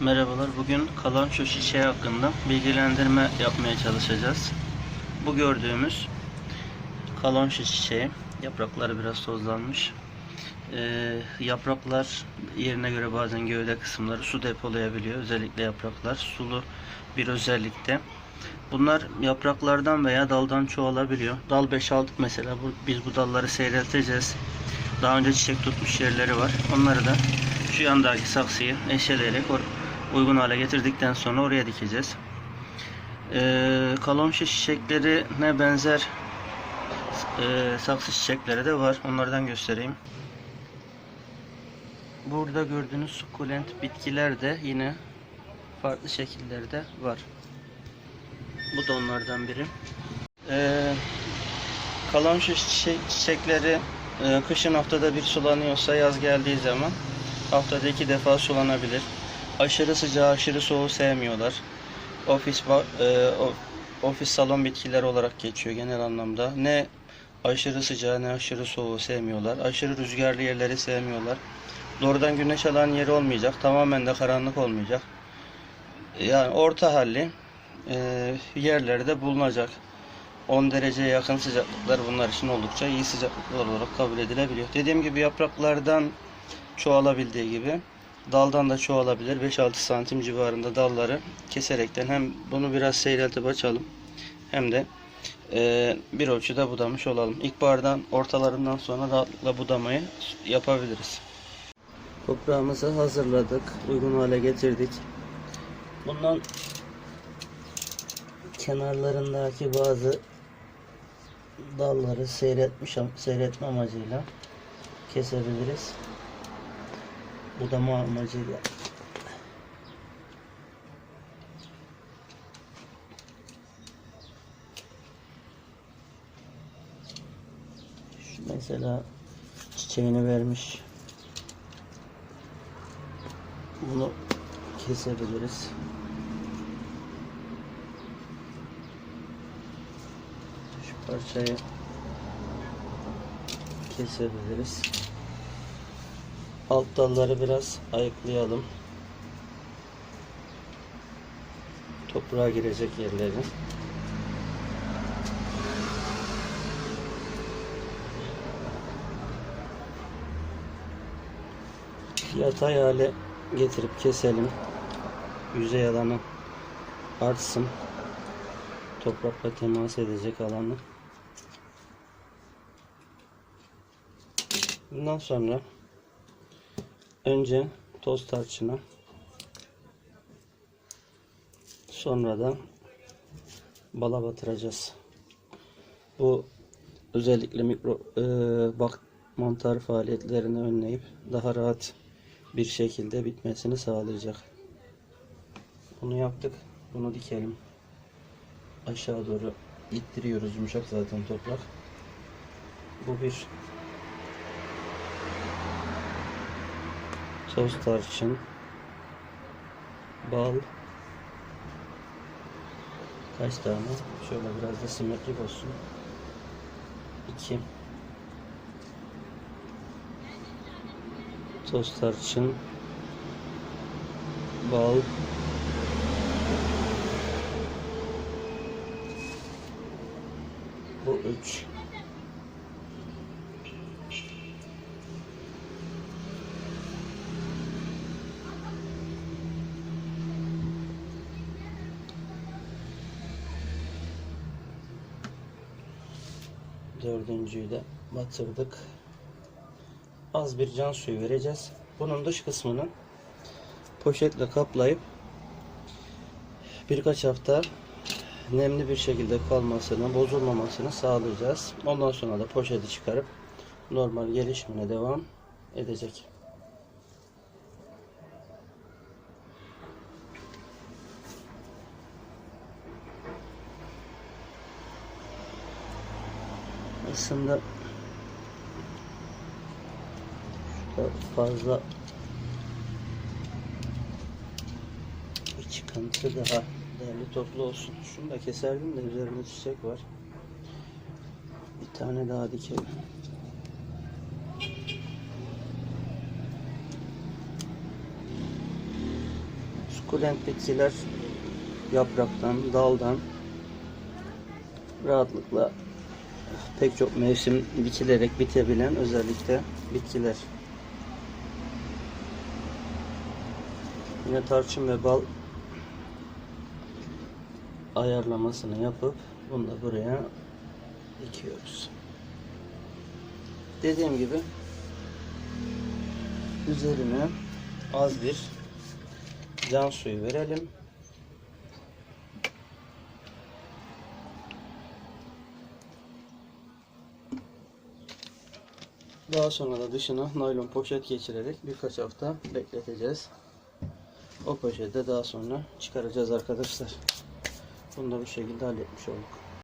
Merhabalar. Bugün kalanço çiçeği hakkında bilgilendirme yapmaya çalışacağız. Bu gördüğümüz kalanço çiçeği. Yaprakları biraz tozlanmış. Ee, yapraklar yerine göre bazen gövde kısımları su depolayabiliyor. Özellikle yapraklar sulu bir özellikte. Bunlar yapraklardan veya daldan çoğalabiliyor. Dal 5-6 mesela biz bu dalları seyrelteceğiz. Daha önce çiçek tutmuş yerleri var. Onları da şu yandaki saksıyı eşeleyerek uygun hale getirdikten sonra oraya dikeceğiz. Ee, kalonşa çiçeklerine benzer e, saksı çiçekleri de var. Onlardan göstereyim. Burada gördüğünüz sukulent bitkiler de yine farklı şekillerde var. Bu da onlardan biri. Ee, çiçek, çiçekleri e, kışın haftada bir sulanıyorsa yaz geldiği zaman haftada iki defa sulanabilir. Aşırı sıcağı, aşırı soğuğu sevmiyorlar. Ofis e, ofis salon bitkileri olarak geçiyor genel anlamda. Ne aşırı sıcağı ne aşırı soğuğu sevmiyorlar. Aşırı rüzgarlı yerleri sevmiyorlar. Doğrudan güneş alan yeri olmayacak. Tamamen de karanlık olmayacak. Yani orta halli e, yerlerde bulunacak. 10 dereceye yakın sıcaklıklar bunlar için oldukça iyi sıcaklıklar olarak kabul edilebiliyor. Dediğim gibi yapraklardan çoğalabildiği gibi daldan da çoğalabilir. 5-6 santim civarında dalları keserekten hem bunu biraz seyreltip açalım hem de e, bir ölçüde budamış olalım. İlkbahardan ortalarından sonra rahatlıkla budamayı yapabiliriz. Toprağımızı hazırladık. Uygun hale getirdik. Bundan kenarlarındaki bazı dalları seyretmiş seyretme amacıyla kesebiliriz. Budama amacıyla. Şu mesela çiçeğini vermiş. Bunu kesebiliriz. Şu parçayı kesebiliriz. Alt dalları biraz ayıklayalım. Toprağa girecek yerleri. Yatay hale getirip keselim. Yüzey alanı artsın. Toprakla temas edecek alanı. Bundan sonra önce toz tarçına sonra da bala batıracağız. Bu özellikle mikro e, bak mantar faaliyetlerini önleyip daha rahat bir şekilde bitmesini sağlayacak. Bunu yaptık. Bunu dikelim. Aşağı doğru ittiriyoruz. Yumuşak zaten toprak. Bu bir toz tarçın bal kaç tane? Şöyle biraz da simetrik olsun. 2 toz tarçın bal bu 3 Dördüncüyü de batırdık. Az bir can suyu vereceğiz. Bunun dış kısmını poşetle kaplayıp birkaç hafta nemli bir şekilde kalmasını, bozulmamasını sağlayacağız. Ondan sonra da poşeti çıkarıp normal gelişimine devam edecek. Aslında şurada fazla bir çıkıntı daha değerli toplu olsun. Şunu da keserdim de üzerinde çiçek var. Bir tane daha dikelim. sukulent bitkiler yapraktan, daldan rahatlıkla pek çok mevsim biçilerek bitebilen özellikle bitkiler. Yine tarçın ve bal ayarlamasını yapıp bunu da buraya dikiyoruz. Dediğim gibi üzerine az bir can suyu verelim. Daha sonra da dışına naylon poşet geçirerek birkaç hafta bekleteceğiz. O poşeti daha sonra çıkaracağız arkadaşlar. Bunu da bu şekilde halletmiş olduk.